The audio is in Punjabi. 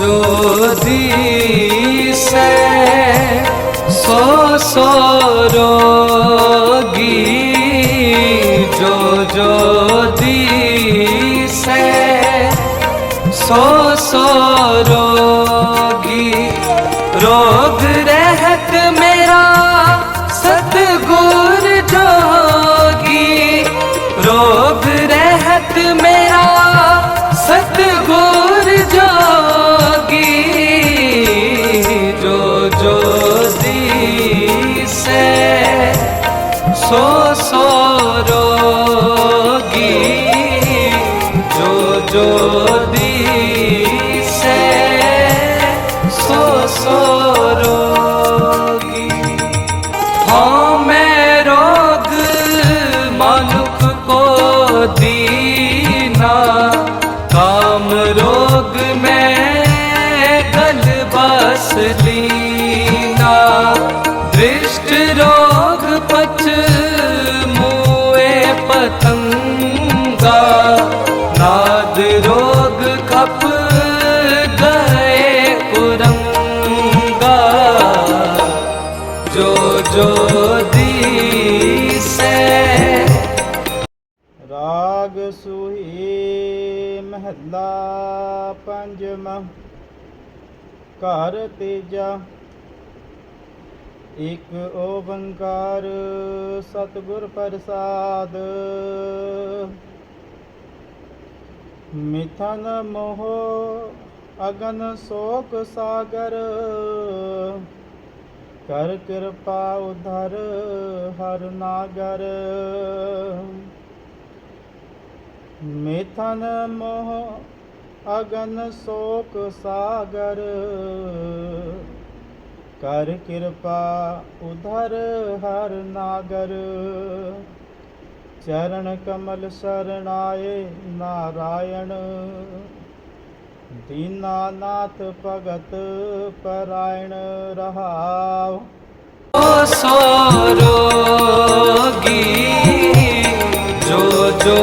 ਜੋ ਦੀਸੈ ਸੋ ਸੋ ਰੋਗੀ ਜੋ ਜੋ ਦੀਸੈ ਸੋ ਸੋ ਰੋਗੀ ਰੋਗ ਰਹਿਤ ਮੇਰਾ ਸਤਗੁਰ ਜੋਗੀ ਰੋਗ ਰਹਿਤ ਮੇਰਾ ਸਤਗੁਰ ਦੀਸੈ ਸੋ ਸੋ ਰੋਗੀ ਜੋ ਜੋ ਦੀਸੈ ਸੋ ਸੋ ਪਤੰਗਾ ਨਾਦ ਰੋਗ ਖਪ ਗਏ ਕੁਰੰਗਾ। ਜੋ ਜੋ ਦੀਸੈ। ਰਾਗ ਸੁਹੀ ਮਹੱਲਾ ਪੰਜਵਾਂ। ਘਰ ਤੀਜਾ। ਇਕ ਓੰਕਾਰ ਸਤਿਗੁਰ ਪ੍ਰਸਾਦ। ਮਿਥਨ ਮੋਹ ਅਗਨ ਸੋਕ ਸਾਗਰ। ਕਰ ਕਿਰਪਾ ਉਧਰ ਹਰ ਨਾਗਰ। ਮਿਥਨ ਮੋਹ ਅਗਨ ਸੋਕ ਸਾਗਰ। ਕਰ ਕਿਰਪਾ ਉਧਰ ਹਰ ਨਾਗਰ। ਚਰਨ ਕਮਲ ਸਰਣਾਏ ਨਾਰਾਇਣ। ਦੀਨਾਨਾਥ ਭਗਤ ਪਰਾਇਣ ਰਹਾਉ। ਸੋ ਰੋਗੀ, ਜੋ ਜੋ